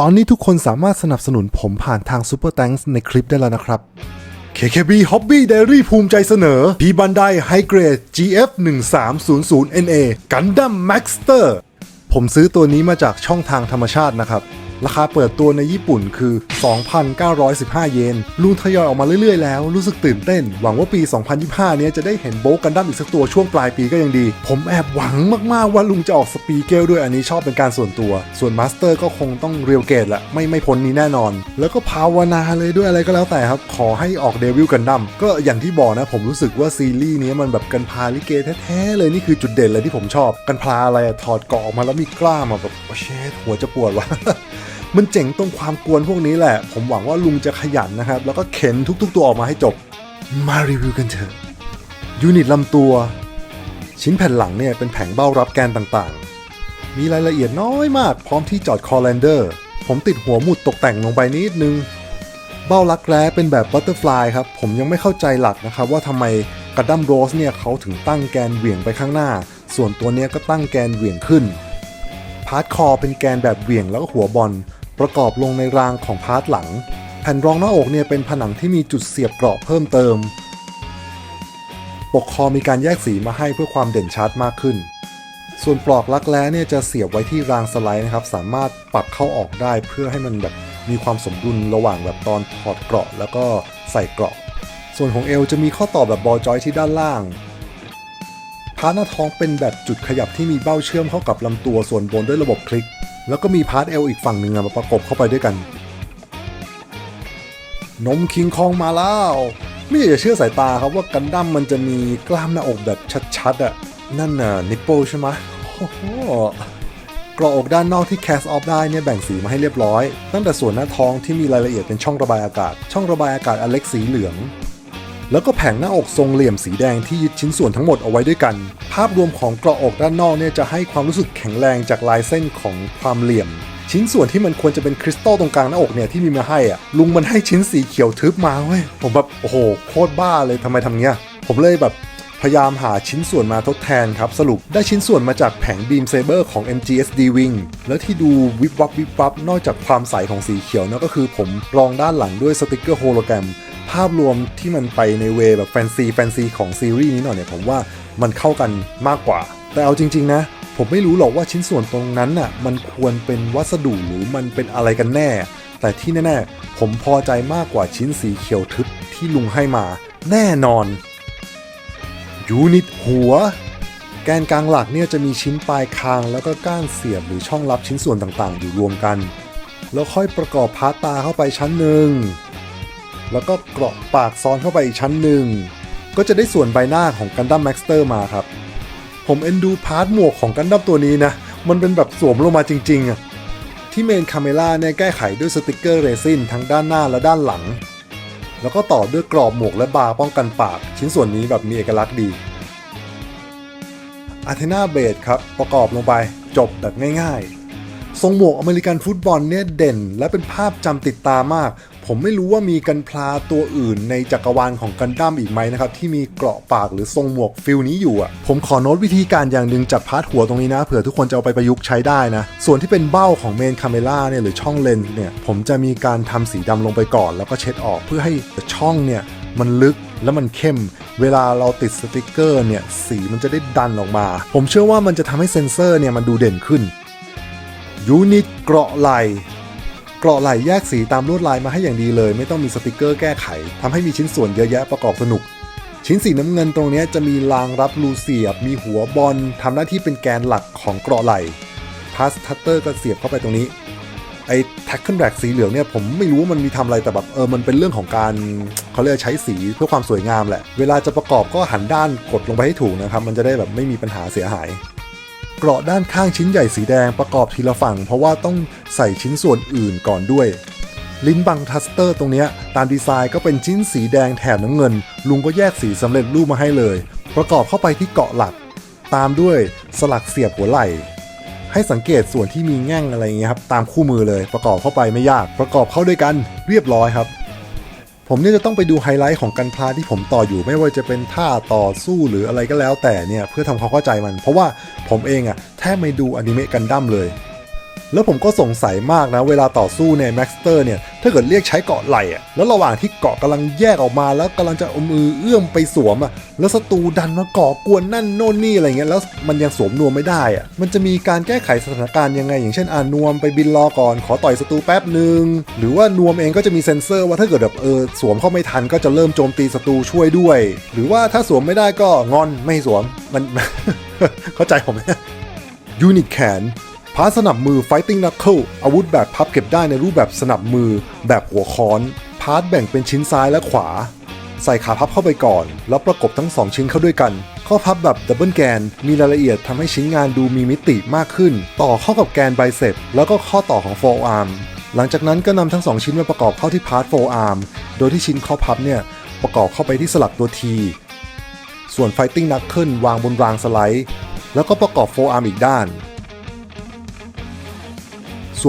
ตอนนี้ทุกคนสามารถสนับสนุนผมผ่านทาง Super Thanks ในคลิปได้แล้วนะครับ KKB Hobby Diary ภูมิใจเสนอ พีบันไดไฮเกรด GF 1300 NA Gundam Maxter ผมซื้อตัวนี้มาจากช่องทางธรรมชาตินะครับ ราคาเปิดตัวในญี่ปุ่นคือ 2,915 เยนลุงทยอยออกมาเรื่อยๆ แล้ว รู้สึกตื่นเต้น หวังว่าปี 2025 เนี้ยจะได้เห็นโบกกันดั้มอีกสักตัวช่วงปลายปีก็ยังดี ผมแอบหวังมากๆ ว่าลุงจะออกสปีเกลด้วยอันนี้ชอบเป็นการส่วนตัว ส่วนมาสเตอร์ก็คงต้องเรียลเกตแหละไม่ไม่พ้นนี้แน่นอน แล้วก็ภาวนาเลยด้วยอะไรก็แล้วแต่ครับ ขอให้ออกเดวิลกันดั้มก็อย่างที่บอกนะผมรู้สึกว่าซีรีส์นี้มันแบบกันพาลิเกแท้ๆเลยนี่คือจุดเด่นเลยที่ผมชอบ กันพาอะไรถอดเกาะออกมาแล้วมีกล้ามอะแบบโอ้เชดหัวจะปวดวะ มันเจ๋งตรงความกวนพวกนี้แหละ ผมหวังว่าลุงจะขยันนะครับ แล้วก็เข็นทุกๆตัวออกมาให้จบ มารีวิวกันเถอะ ยูนิตลำตัว ชิ้นแผ่นหลังเนี่ยเป็นแผงเบ้ารับแกนต่างๆ มีรายละเอียดน้อยมาก พร้อมที่จอดคอแลนเดอร์ ผมติดหัวหมุดตกแต่งลงไปนิดนึง เบ้าลักแร้เป็นแบบบัตเตอร์ฟลายครับ ผมยังไม่เข้าใจหลักนะครับว่าทำไมกระดัมโรสเนี่ยเขาถึงตั้งแกนเหวี่ยงไปข้างหน้า ส่วนตัวเนี้ยก็ตั้งแกนเหวี่ยงขึ้น พาร์ทคอเป็นแกนแบบเหวี่ยงแล้วก็หัวบอล ประกอบลงในรางของพาร์ทหลัง แผ่นรองหน้าอกเนี่ยเป็นผนังที่มีจุดเสียบเกราะเพิ่มเติม ปกคอมีการแยกสีมาให้เพื่อความเด่นชัดมากขึ้น ส่วนปลอกลักแร้เนี่ยจะเสียบไว้ที่รางสไลด์นะครับ สามารถปรับเข้าออกได้เพื่อให้มันแบบมีความสมดุลระหว่างแบบตอนถอดเกราะ แล้วก็ใส่เกราะ ส่วนของเอวจะมีข้อต่อแบบบอลจอยที่ด้านล่างพาร์ทหน้าท้องเป็นแบบจุดขยับที่มีเบ้าเชื่อมเข้ากับลำตัวส่วนบนด้วยระบบคลิก แล้วก็มีพาร์ทเอลอีกฝั่งหนึ่งมาประกบเข้าไปด้วยกัน นมคิงคองมาแล้ว ไม่อยากจะเชื่อสายตาครับว่ากันดั้มมันจะมีกล้ามหน้าอกแบบชัดๆอะนั่นน่ะนิปโปใช่ไหมโอ้โหกรออกด้านนอกที่แคสออฟได้เนี่ยแบ่งสีมาให้เรียบร้อย ตั้งแต่ส่วนหน้าท้องที่มีรายละเอียดเป็นช่องระบายอากาศ ช่องระบายอากาศอันเล็กสีเหลือง แล้วก็แผงหน้าอกทรงเหลี่ยมสีแดงที่ยึดชิ้นส่วนทั้งหมดเอาไว้ด้วยกัน ภาพรวมของเกราะอกด้านนอกเนี่ยจะให้ความรู้สึกแข็งแรงจากลายเส้นของความเหลี่ยม ชิ้นส่วนที่มันควรจะเป็นคริสตัลตรงกลางหน้าอกเนี่ยที่มีมาให้อะลุงมันให้ชิ้นสีเขียวทึบมาเว้ยผมแบบโอ้โหโคตรบ้าเลยทำไมทำเงี้ยผมเลยแบบพยายามหาชิ้นส่วนมาทดแทนครับ สรุปได้ชิ้นส่วนมาจากแผงบีมเซเบอร์ของ MGSD Wing แล้วที่ดูวิบวับวิบวับนอกจากความใสของสีเขียวนะก็คือผมรองด้านหลังด้วยสติกเกอร์โฮโลแกรม ภาพรวมที่มันไปในเวแบบแฟนซีแฟนซีของซีรีส์นี้หน่อยเนี่ยผมว่ามันเข้ากันมากกว่า แต่เอาจริง ๆ นะ ผมไม่รู้หรอกว่าชิ้นส่วนตรงนั้นน่ะมันควรเป็นวัสดุหรือมันเป็นอะไรกันแน่ แต่ที่แน่ๆผมพอใจมากกว่าชิ้นสีเขียวทึบที่ลุงให้มา แน่นอนยูนิตหัว แกนกลางหลักเนี่ยจะมีชิ้นปลายคางแล้วก็ก้านเสียบหรือช่องรับชิ้นส่วนต่างๆ อยู่รวมกัน แล้วค่อยประกอบพาร์ตตาเข้าไปชั้นหนึ่ง แล้วก็เกราะปากซ้อนเข้าไปอีกชั้นหนึ่ง ก็จะได้ส่วนใบหน้าของกันดั้มแม็กสเตอร์มาครับ ผมเอ็นดูพาร์ทหมวกของกันดั้มตัวนี้นะ มันเป็นแบบสวมลงมาจริงๆอะที่เมนคาเมล่าเนี่ยแก้ไขด้วยสติกเกอร์เรซินทั้งด้านหน้าและด้านหลัง แล้วก็ต่อด้วยกรอบหมวกและบาร์ป้องกันปาก ชิ้นส่วนนี้แบบมีเอกลักษณ์ดีอาเทนาเบดครับ ประกอบลงไปจบแบบง่ายๆ ทรงหมวกอเมริกันฟุตบอลเนี่ยเด่น และเป็นภาพจำติดตามาก ผมไม่รู้ว่ามีกันพลาตัวอื่นในจักรวาลของกันดั้มอีกไหมนะครับ ที่มีเกราะปากหรือทรงหมวกฟิลนี้อยู่อะผมขอโน้ตวิธีการอย่างหนึ่งจากพาร์ทหัวตรงนี้นะเผื่อทุกคนจะเอาไปประยุกต์ใช้ได้นะ ส่วนที่เป็นเบ้าของเมนคาเมล่าเนี่ยหรือช่องเลนส์เนี่ยผมจะมีการทำสีดำลงไปก่อน แล้วก็เช็ดออกเพื่อให้ช่องเนี่ยมันลึกและมันเข้ม เวลาเราติดสติกเกอร์เนี่ยสีมันจะได้ดันออกมา ผมเชื่อว่ามันจะทำให้เซนเซอร์เนี่ยมันดูเด่นขึ้นยูนิตเกราะไหล เกราะไหลแยกสีตามลวดลายมาให้อย่างดีเลย ไม่ต้องมีสติกเกอร์แก้ไขทำให้มีชิ้นส่วนเยอะแยะประกอบสนุก ชิ้นสีน้ำเงินตรงนี้จะมีรางรับรูเสียบ มีหัวบอลทำหน้าที่เป็นแกนหลักของเกราะไหลพาสทัตเตอร์ก็เสียบเข้าไปตรงนี้ไอ้แท็กเกิลแบกสีเหลืองเนี่ยผมไม่รู้ว่ามันมีทำอะไรแต่แบบเออมันเป็นเรื่องของการเขาเรียกใช้สีเพื่อความสวยงามแหละ เวลาจะประกอบก็หันด้านกดลงไปให้ถูกนะครับ มันจะได้แบบไม่มีปัญหาเสียหาย เกราะด้านข้างชิ้นใหญ่สีแดงประกอบทีละฝั่ง เพราะว่าต้องใส่ชิ้นส่วนอื่นก่อนด้วย ลิ้นบังทัสเตอร์ตรงนี้ตามดีไซน์ก็เป็นชิ้นสีแดงแถบน้ำเงิน ลุงก็แยกสีสำเร็จรูปมาให้เลย ประกอบเข้าไปที่เกาะหลัก ตามด้วยสลักเสียบหัวไหล่ให้สังเกตส่วนที่มีแง่งอะไรเงี้ยครับตามคู่มือเลยประกอบเข้าไปไม่ยาก ประกอบเข้าด้วยกันเรียบร้อยครับ ผมเนี่ยจะต้องไปดูไฮไลท์ของกันพลาที่ผมต่ออยู่ไม่ว่าจะเป็นท่าต่อสู้หรืออะไรก็แล้วแต่เนี่ยเพื่อทำความเข้าใจมัน เพราะว่าผมเองอะแทบไม่ดูอนิเมะกันดั้มเลย แล้วผมก็สงสัยมากนะ เวลาต่อสู้ในแม็กสเตอร์เนี่ย ถ้าเกิดเรียกใช้เกาะไหล่อะแล้วระหว่างที่เกาะกำลังแยกออกมาแล้วกำลังจะเอามือเอื้อมไปสวมอะแล้วศัตรูดันมาเกาะกวนนั่นโน่นนี่อะไรเงี้ยแล้วมันยังสวมนวมไม่ได้อะมันจะมีการแก้ไขสถานการณ์ยังไง อย่างเช่นอ่านวมไปบินรอก่อนขอต่อยศัตรูแป๊บหนึ่งหรือว่านวมเองก็จะมีเซ็นเซอร์ว่าถ้าเกิดแบบเออสวมเข้าไม่ทันก็จะเริ่มโจมตีศัตรูช่วยด้วย หรือว่าถ้าสวมไม่ได้ก็งอนไม่สวมมันเข้าใจผมไหมยูนิตแขน พาร์ทสนับมือ Fighting Knuckle อาวุธแบบพับเก็บได้ในรูปแบบสนับมือ แบบหัวค้อน พาร์ทแบ่งเป็นชิ้นซ้ายและขวา ใส่ขาพับเข้าไปก่อน แล้วประกบทั้ง 2 ชิ้นเข้าด้วยกัน ข้อพับแบบดับเบิลแกน มีรายละเอียดทำให้ชิ้นงานดูมีมิติมากขึ้น ต่อเข้ากับแกนไบเซปแล้วก็ข้อต่อของ forearm หลังจากนั้นก็นำทั้ง 2 ชิ้นมาประกอบเข้าที่พาร์ท forearm โดยที่ชิ้นข้อพับเนี่ยประกอบเข้าไปที่สลักตัว T ส่วน Fighting Knuckle วางบนรางสไลด์ แล้วก็ประกอบ forearm อีกด้าน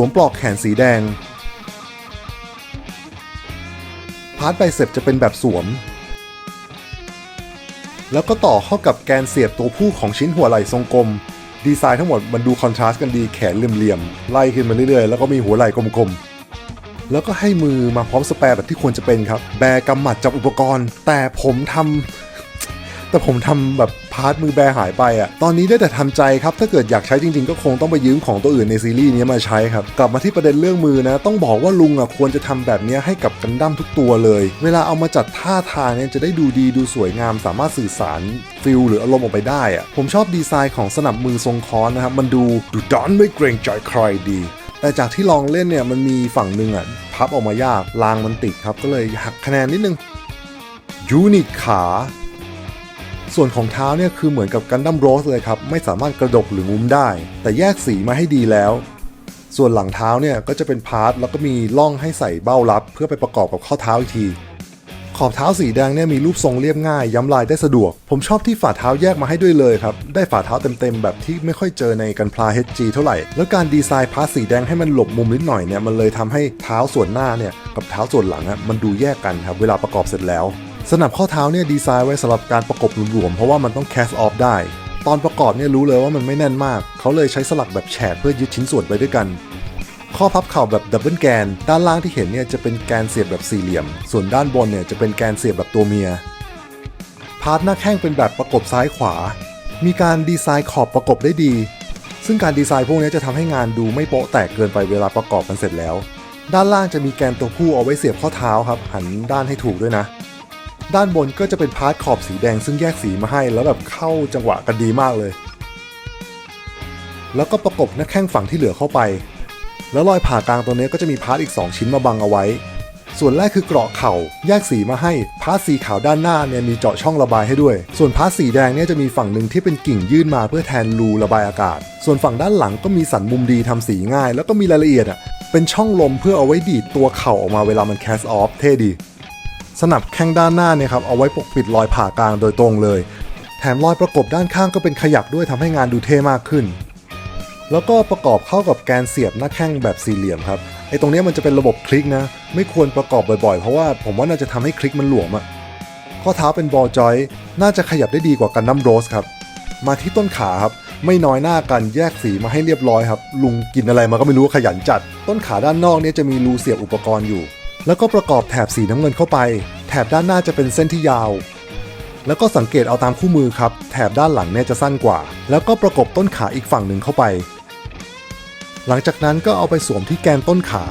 วมปลอกแขนสีแดง พาร์ทไบเซปจะเป็นแบบสวม แล้วก็ต่อเข้ากับแกนเสียบตัวผู้ของชิ้นหัวไหล่ทรงกลม ดีไซน์ทั้งหมดมันดูคอนทราสต์กันดีแขนเหลี่ยมๆ ไล่ขึ้นมาเรื่อยๆ แล้วก็มีหัวไหล่กลมๆแล้วก็ให้มือมาพร้อมสแปร์แบบที่ควรจะเป็นครับ แบร์กำหมัดจับอุปกรณ์ แต่ผมทำ แต่ผมทำแบบพาร์ทมือแบหายไปอะตอนนี้ได้แต่ทำใจครับ ถ้าเกิดอยากใช้จริงๆ ก็คงต้องไปยืมของตัวอื่นในซีรีส์นี้มาใช้ครับ กลับมาที่ประเด็นเรื่องมือนะ ต้องบอกว่าลุงอะควรจะทำแบบนี้ให้กับกันดั้มทุกตัวเลย เวลาเอามาจัดท่าทางเนี่ยจะได้ดูดีดูสวยงาม สามารถสื่อสารฟิลหรืออารมณ์ออกไปได้อะผมชอบดีไซน์ของสนับมือทรงค้อนนะครับ มันดูดุดันไม่เกรงใจใครดี แต่จากที่ลองเล่นเนี่ยมันมีฝั่งหนึ่งอะพับออกมายากรางมันติดครับก็เลยหักคะแนนนิดนึงยูนิตขา ส่วนของเท้าเนี่ยคือเหมือนกับกันดั้มโรสเลยครับ ไม่สามารถกระดกหรืองุ้มได้ แต่แยกสีมาให้ดีแล้ว ส่วนหลังเท้าเนี่ยก็จะเป็นพาร์ทแล้วก็มีร่องให้ใส่เบ้ารับ เพื่อไปประกอบกับข้อเท้าอีกที ขอบเท้าสีแดงเนี่ยมีรูปทรงเรียบง่าย ย้ำลายได้สะดวก ผมชอบที่ฝ่าเท้าแยกมาให้ด้วยเลยครับ ได้ฝ่าเท้าเต็มๆแบบที่ไม่ค่อยเจอในกันพลา HG เท่าไหร่ แล้วการดีไซน์พาร์ทสีแดงให้มันหลบมุมนิดหน่อยเนี่ยมันเลยทำให้เท้าส่วนหน้าเนี่ยกับเท้าส่วนหลังอะมันดูแยกกันครับเวลาประกอบเสร็จแล้ว สนับข้อเท้าเนี่ยดีไซน์ไว้สำหรับการประกบหลวมๆเพราะว่ามันต้องแคสออฟได้ ตอนประกอบเนี่ยรู้เลยว่ามันไม่แน่นมาก เขาเลยใช้สลักแบบแฉกเพื่อยึดชิ้นส่วนไปด้วยกัน ข้อพับเข่าแบบดับเบิลแกน ด้านล่างที่เห็นเนี่ยจะเป็นแกนเสียบแบบสี่เหลี่ยม ส่วนด้านบนเนี่ยจะเป็นแกนเสียบแบบตัวเมีย พาร์ทหน้าแข้งเป็นแบบประกบซ้ายขวา มีการดีไซน์ขอบประกบได้ดี ซึ่งการดีไซน์พวกนี้จะทำให้งานดูไม่โป๊ะแตกเกินไปเวลาประกอบกันเสร็จแล้ว ด้านล่างจะมีแกนตัวผู้เอาไว้เสียบข้อเท้าครับ หันด้านให้ถูกด้วยนะ ด้านบนก็จะเป็นพาร์ทขอบสีแดงซึ่งแยกสีมาให้ แล้วแบบเข้าจังหวะกันดีมากเลย แล้วก็ประกบหน้าแข้งฝั่งที่เหลือเข้าไป แล้วรอยผ่ากลางตัวนี้ก็จะมีพาร์ทอีก 2 ชิ้นมาบังเอาไว้ ส่วนแรกคือเกราะเข่าแยกสีมาให้ พาร์ทสีขาวด้านหน้าเนี่ยมีเจาะช่องระบายให้ด้วย ส่วนพาร์ทสีแดงเนี่ยจะมีฝั่งหนึ่งที่เป็นกิ่งยื่นมาเพื่อแทนรูระบายอากาศ ส่วนฝั่งด้านหลังก็มีสันมุมดีทำสีง่าย แล้วก็มีรายละเอียดอะเป็นช่องลมเพื่อเอาไว้ดีดตัวเข่าออกมาเวลามันแคสออฟเท่ดี สนับแข้งด้านหน้าเนี่ยครับเอาไว้ปกปิดรอยผ่ากลางโดยตรงเลย แถมรอยประกบด้านข้างก็เป็นขยับด้วยทำให้งานดูเท่มากขึ้น แล้วก็ประกอบเข้ากับแกนเสียบหน้าแข้งแบบสี่เหลี่ยมครับไอ้ตรงนี้มันจะเป็นระบบคลิกนะ ไม่ควรประกอบบ่อยๆ เพราะว่าผมว่าน่าจะทำให้คลิกมันหลวมอะข้อเท้าเป็นบอลจอยน่าจะขยับได้ดีกว่ากันดั้มโรสครับ มาที่ต้นขาครับไม่น้อยหน้ากันแยกสีมาให้เรียบร้อยครับ ลุงกินอะไรมาก็ไม่รู้ขยันจัด ต้นขาด้านนอกเนี่ยจะมีรูเสียบอุปกรณ์อยู่ แล้วก็ประกอบแถบสีน้ำเงินเข้าไป แถบด้านหน้าจะเป็นเส้นที่ยาว แล้วก็สังเกตเอาตามคู่มือครับ แถบด้านหลังเนี่ยจะสั้นกว่า แล้วก็ประกบต้นขาอีกฝั่งหนึ่งเข้าไป หลังจากนั้นก็เอาไปสวมที่แกนต้นขา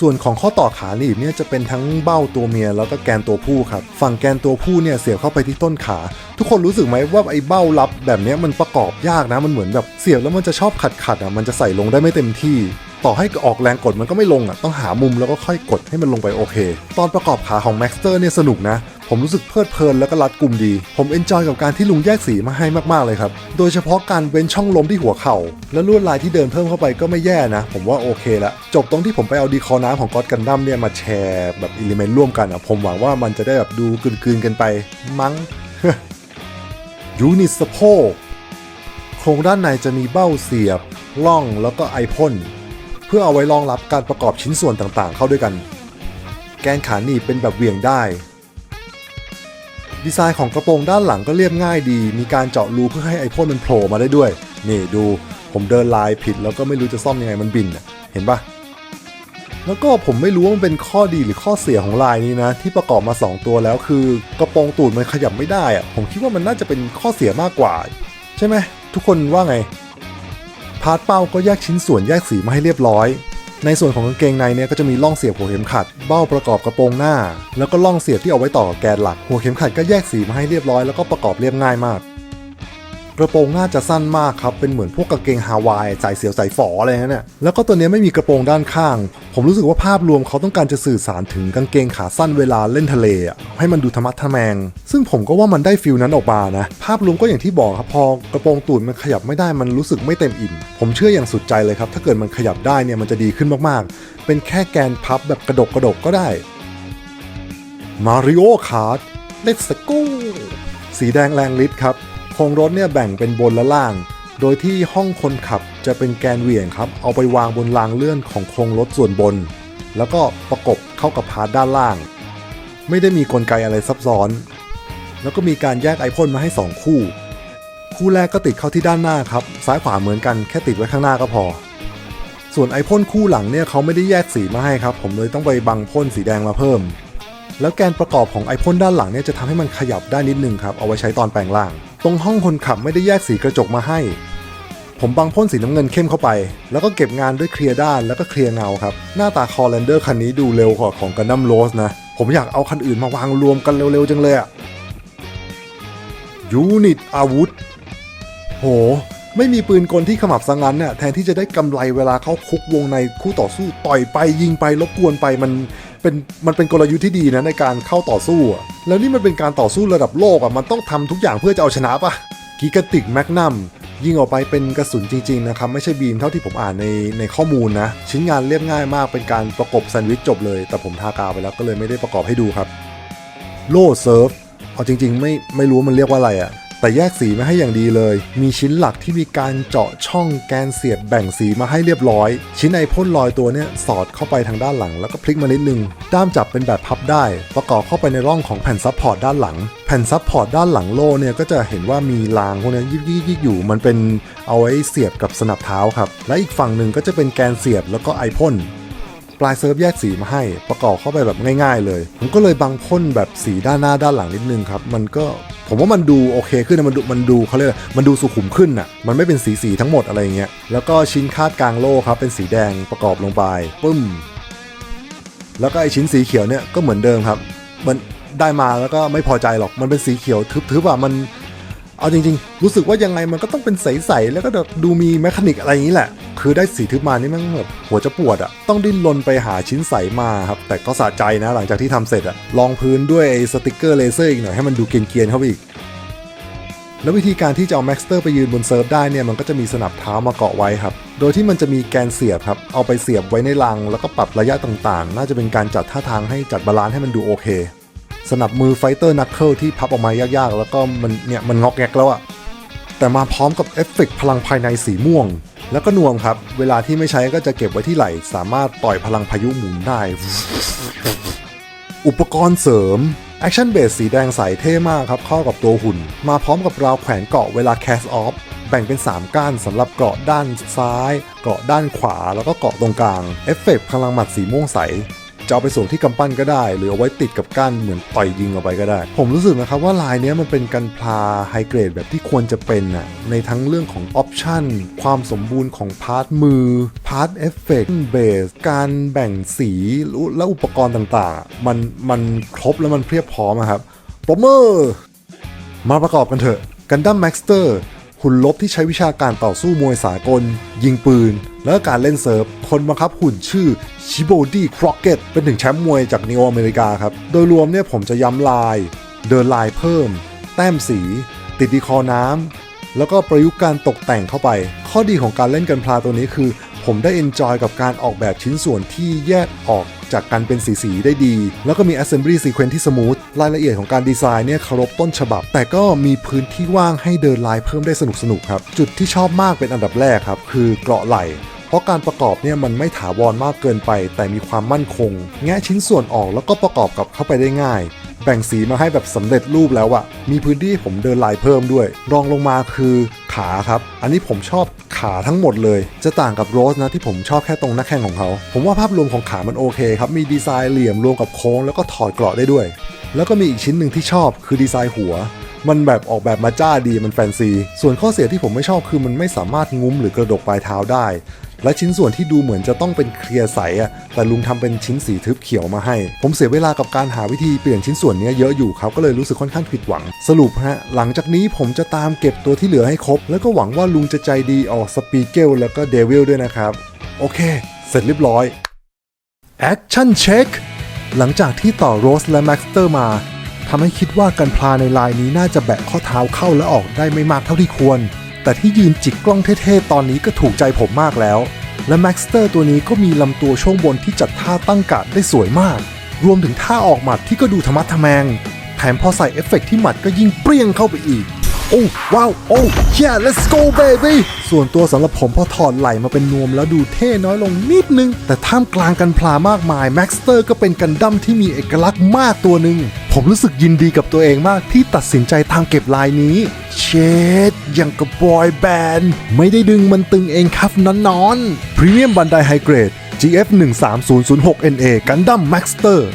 ส่วนของข้อต่อขาหนีบเนี่ยจะเป็นทั้งเบ้าตัวเมียแล้วก็แกนตัวผู้ครับ ฝั่งแกนตัวผู้เนี่ยเสียบเข้าไปที่ต้นขา ทุกคนรู้สึกไหมว่าไอ้เบ้ารับแบบนี้มันประกอบยากนะ มันเหมือนแบบเสียบแล้วมันจะชอบขัดขัดๆอะ มันจะใส่ลงได้ไม่เต็มที่ ต่อให้ออกแรงกดมันก็ไม่ลงอะต้องหามุมแล้วก็ค่อยกดให้มันลงไปโอเค ตอนประกอบขาของ Maxter เนี่ยสนุกนะ ผมรู้สึกเพลิดเพลินแล้วก็รัดกลุ่มดี ผมเอนจอยกับการที่ลุงแยกสีมาให้มากๆเลยครับ โดยเฉพาะการเว้นช่องลมที่หัวเข่า และลวดลายที่เดินเพิ่มเข้าไปก็ไม่แย่นะ ผมว่าโอเคละ จบตรงที่ผมไปเอาดีคอน้ำของก็อดกันดั้มเนี่ยมาแชร์แบบอิเลเมนต์ร่วมกันอะ ผมหวังว่ามันจะได้แบบดูกลืนๆกันไป มั้งยูนิตสะโพกโครงด้านในจะมีเบ้าเสียบล่องแล้วก็ไอพ่น เพื่อเอาไว้รองรับการประกอบชิ้นส่วนต่างๆ เข้าด้วยกัน แกนขาหนีบเป็นแบบเหวี่ยงได้ ดีไซน์ของกระโปรงด้านหลังก็เรียบง่ายดี มีการเจาะรูเพื่อให้ไอพ่นมันโผล่มาได้ด้วย นี่ดูผมเดินลายผิดแล้วก็ไม่รู้จะซ่อมยังไงมันบินเห็นปะแล้วก็ผมไม่รู้ว่ามันเป็นข้อดีหรือข้อเสียของลายนี้นะ ที่ประกอบมา 2 ตัวแล้วคือกระโปรงตูดมันขยับไม่ได้อะผมคิดว่ามันน่าจะเป็นข้อเสียมากกว่า ใช่ไหมทุกคนว่าไง พาร์ทเป้าก็แยกชิ้นส่วนแยกสีมาให้เรียบร้อย ในส่วนของกางเกงในเนี่ยก็จะมีร่องเสียบหัวเข็มขัด เบ้าประกอบกระโปรงหน้า แล้วก็ร่องเสียบที่เอาไว้ต่อกับแกนหลัก หัวเข็มขัดก็แยกสีมาให้เรียบร้อยแล้วก็ประกอบเรียบง่ายมาก กระโปรงหน้าจะสั้นมากครับ เป็นเหมือนพวกกางเกงฮาวายสายเสียวสายฝออะไรนั่นเนี่ยแล้วก็ตัวนี้ไม่มีกระโปรงด้านข้าง ผมรู้สึกว่าภาพรวมเขาต้องการจะสื่อสารถึงกางเกงขาสั้นเวลาเล่นทะเลอะให้มันดูธรรมะทะแมง ซึ่งผมก็ว่ามันได้ฟิลนั้นออกมานะ ภาพรวมก็อย่างที่บอกครับพอกระโปรงตูดมันขยับไม่ได้มันรู้สึกไม่เต็มอิ่ม ผมเชื่ออย่างสุดใจเลยครับ ถ้าเกิดมันขยับได้เนี่ยมันจะดีขึ้นมากๆ เป็นแค่แกนพับแบบกระดกกระดกก็ได้มาริโอคาร์ดเลสโก้สีแดงแรงฤทธิ์ครับ โครงรถเนี่ยแบ่งเป็นบนและล่าง โดยที่ห้องคนขับจะเป็นแกนเหวี่ยงครับ เอาไปวางบนรางเลื่อนของโครงรถส่วนบน แล้วก็ประกบเข้ากับพาร์ทด้านล่าง ไม่ได้มีกลไกอะไรซับซ้อน แล้วก็มีการแยกไอพ่นมาให้ 2 คู่ คู่แรกก็ติดเข้าที่ด้านหน้าครับ ซ้ายขวาเหมือนกันแค่ติดไว้ข้างหน้าก็พอ ส่วนไอพ่นคู่หลังเนี่ยเขาไม่ได้แยกสีมาให้ครับ ผมเลยต้องไปบังพ่นสีแดงมาเพิ่ม แล้วแกนประกอบของไอพ่นด้านหลังเนี่ยจะทำให้มันขยับได้นิดนึงครับเอาไว้ใช้ตอนแปลงร่าง ตรงห้องคนขับไม่ได้แยกสีกระจกมาให้ ผมบังพ่นสีน้ำเงินเข้มเข้าไป แล้วก็เก็บงานด้วยเคลียร์ด้านแล้วก็เคลียร์เงาครับ หน้าตาคอร์แลนเดอร์คันนี้ดูเร็วกว่าของกันดั้มโรสนะ ผมอยากเอาคันอื่นมาวางรวมกันเร็วๆจังเลยอะยูนิตอาวุธ โห ไม่มีปืนกลที่ขมับสังงันเนี่ยแทนที่จะได้กำไรเวลาเขาคุกวงในคู่ต่อสู้ต่อยไปยิงไปรบกวนไปมัน เป็นมันเป็นกลยุทธ์ที่ดีนะในการเข้าต่อสู้แล้วนี่มันเป็นการต่อสู้ระดับโลกอะมันต้องทำทุกอย่างเพื่อจะเอาชนะปะกิกติกแมกนัมยิงออกไปเป็นกระสุนจริง ๆ นะครับ ไม่ใช่บีมเท่าที่ผมอ่านในในข้อมูลนะ ชิ้นงานเรียบง่ายมากเป็นการประกบแซนด์วิชจบเลย แต่ผมทากาวไปแล้วก็เลยไม่ได้ประกอบให้ดูครับ โล่เซิร์ฟเอาจริง ๆ ไม่ไม่รู้มันเรียกว่าอะไรอะ แต่แยกสีมาให้อย่างดีเลย มีชิ้นหลักที่มีการเจาะช่องแกนเสียบแบ่งสีมาให้เรียบร้อย ชิ้นไอพ่นลอยตัวเนี่ยสอดเข้าไปทางด้านหลัง แล้วก็พลิกมานิดนึง ด้ามจับเป็นแบบพับได้ ประกอบเข้าไปในร่องของแผ่นซับพอร์ตด้านหลัง แผ่นซับพอร์ตด้านหลังโล่เนี่ยก็จะเห็นว่ามีรางพวกนี้ยิกยิกยิกอยู่มันเป็นเอาไว้เสียบกับสนับเท้าครับ และอีกฝั่งหนึ่งก็จะเป็นแกนเสียบแล้วก็ไอพ่น ปลายเซิร์ฟแยกสีมาให้ ประกอบเข้าไปแบบง่ายๆ เลย ผมก็เลยบังพ่นแบบสีด้านหน้าด้านหลังนิดนึงครับ มันก็ผมว่ามันดูโอเคขึ้นนะมันดูมันดูเขาเรียกมันดูสุขุมขึ้นอะ มันไม่เป็นสีสีทั้งหมดอะไรเงี้ย แล้วก็ชิ้นคาดกลางโล่ครับ เป็นสีแดงประกอบลงไปปึ้ม แล้วก็ไอชิ้นสีเขียวเนี่ยก็เหมือนเดิมครับ มันได้มาแล้วก็ไม่พอใจหรอก มันเป็นสีเขียวทึบๆอะ มัน เอาจริงๆ รู้สึกว่ายังไงมันก็ต้องเป็นใสๆแล้วก็ดูมีแมคานิกอะไรอย่างนี้แหละ คือได้สีทึบมานี่มันแบบหัวจะปวดอะ่ะต้องดิ้นรนไปหาชิ้นใสมาครับ แต่ก็สะใจนะหลังจากที่ทำเสร็จอะ่ะลองพื้นด้วยสติกเกอร์เลเซอร์อีกหน่อยให้มันดูเกรียนๆเข้าไปอีกแล้ววิธีการที่จะเอาแม็กสเตอร์ไปยืนบนเซิร์ฟได้เนี่ยมันก็จะมีสนับเท้ามาเกาะไว้ครับ โดยที่มันจะมีแกนเสียบครับ เอาไปเสียบไว้ในรัง แล้วก็ปรับระยะต่างๆ น่าจะเป็นการจัดท่าทางให้จัดบาลานซ์ให้มันดูโอเค สนับมือไฟเตอร์นักเคิลที่พับออกมายากๆ แล้วก็มันเนี่ยมันงอกแงกแล้วอะแต่มาพร้อมกับเอฟเฟกต์พลังภายในสีม่วง แล้วก็นวมครับ เวลาที่ไม่ใช้ก็จะเก็บไว้ที่ไหล่ สามารถปล่อยพลังพายุหมุนได้ อุปกรณ์เสริมแอคชั่นเบสสีแดงใสเท่มากครับเข้ากับตัวหุ่น มาพร้อมกับราวแขวนเกาะเวลาแคสออฟแบ่งเป็น 3 ก้านสำหรับเกาะด้านซ้าย เกาะด้านขวาแล้วก็เกาะตรงกลาง เอฟเฟกต์พลังหมัดสีม่วงใส จะเอาไปสวมที่กำปั้นก็ได้ หรือเอาไว้ติดกับก้านเหมือนต่อยยิงออกไปก็ได้ ผมรู้สึกนะครับว่าลายนี้มันเป็นกันพลาไฮเกรดแบบที่ควรจะเป็นน่ะในทั้งเรื่องของออปชันความสมบูรณ์ของพาร์ทมือพาร์ทเอฟเฟกต์เบสการแบ่งสีและอุปกรณ์ต่างๆ มันมันครบแล้วมันเพียบพร้อมครับปรบมือมาประกอบกันเถอะกันดั้มแม็กสเตอร์ หุ่นลบที่ใช้วิชาการต่อสู้มวยสากล ยิงปืน และการเล่นเซิร์ฟ คนบังคับหุ่นชื่อชิโบดี้ครอกเก็ตเป็นถึงแชมป์มวยจากนิวอเมริกาครับ โดยรวมเนี่ยผมจะย้ำลาย เดินลายเพิ่ม แต้มสี ติดดีคอน้ำแล้วก็ประยุกต์การตกแต่งเข้าไป ข้อดีของการเล่นกันพลาตัวนี้คือ ผมได้เอนจอยกับการออกแบบชิ้นส่วนที่แยกออกจากกันเป็นสีๆได้ดี แล้วก็มี assembly sequence ที่สมูท รายละเอียดของการดีไซน์เนี่ยเคารพต้นฉบับ แต่ก็มีพื้นที่ว่างให้เดินลายเพิ่มได้สนุกๆครับ จุดที่ชอบมากเป็นอันดับแรกครับ คือเกราะไหลเพราะการประกอบเนี่ยมันไม่ถาวรมากเกินไป แต่มีความมั่นคง แงะชิ้นส่วนออกแล้วก็ประกอบกับเข้าไปได้ง่าย แบ่งสีมาให้แบบสำเร็จรูปแล้วอะมีพื้นที่ผมเดินลายเพิ่มด้วย รองลงมาคือขาครับ อันนี้ผมชอบ ขาทั้งหมดเลย จะต่างกับโรสนะที่ผมชอบแค่ตรงหน้าแข้งของเขา ผมว่าภาพรวมของขามันโอเคครับ มีดีไซน์เหลี่ยมรวมกับโค้งแล้วก็ถอดเกราะได้ด้วย แล้วก็มีอีกชิ้นหนึ่งที่ชอบคือดีไซน์หัว มันแบบออกแบบมาจ้าดีมันแฟนซี ส่วนข้อเสียที่ผมไม่ชอบคือมันไม่สามารถงุ้มหรือกระดกปลายเท้าได้ และชิ้นส่วนที่ดูเหมือนจะต้องเป็นเคลียร์ใสอะแต่ลุงทำเป็นชิ้นสีทึบเขียวมาให้ ผมเสียเวลากับการหาวิธีเปลี่ยนชิ้นส่วนนี้เยอะอยู่ครับก็เลยรู้สึกค่อนข้างผิดหวัง สรุปฮะหลังจากนี้ผมจะตามเก็บตัวที่เหลือให้ครบ แล้วก็หวังว่าลุงจะใจดีออกสปีเกลแล้วก็เดวิลด้วยนะครับ โอเค เสร็จเรียบร้อย Action Check หลังจากที่ต่อโรสและแม็กสเตอร์มาทำให้คิดว่ากันพลาในลายนี้น่าจะแบะข้อเท้าเข้าและออกได้ไม่มากเท่าที่ควร แต่ที่ยืนจิกกล้องเท่ๆ ตอนนี้ก็ถูกใจผมมากแล้ว และแม็กสเตอร์ตัวนี้ก็มีลำตัวช่วงบนที่จัดท่าตั้งกาดได้สวยมาก รวมถึงท่าออกหมัดที่ก็ดูธรรมะทะแมง แถมพอใส่เอฟเฟกต์ที่หมัดก็ยิ่งเปรี้ยงเข้าไปอีก โอ้ว้าว โอ้ yeah let's go baby ส่วนตัวสำหรับผมพอถอดไหลมาเป็นนวมแล้วดูเท่น้อยลงนิดนึง แต่ท่ามกลางกันพลามากมายแม็กสเตอร์ก็เป็นกันดั้มที่มีเอกลักษณ์มากตัวหนึ่ง ผมรู้สึกยินดีกับตัวเองมากที่ตัดสินใจทางเก็บลายนี้ เชดยังกับบอยแบนด์ไม่ได้ดึงมันตึงเองครับนอนๆพรีเมียมบันไดไฮเกรด GF 13006 NA กันดั้มแม็กสเตอร์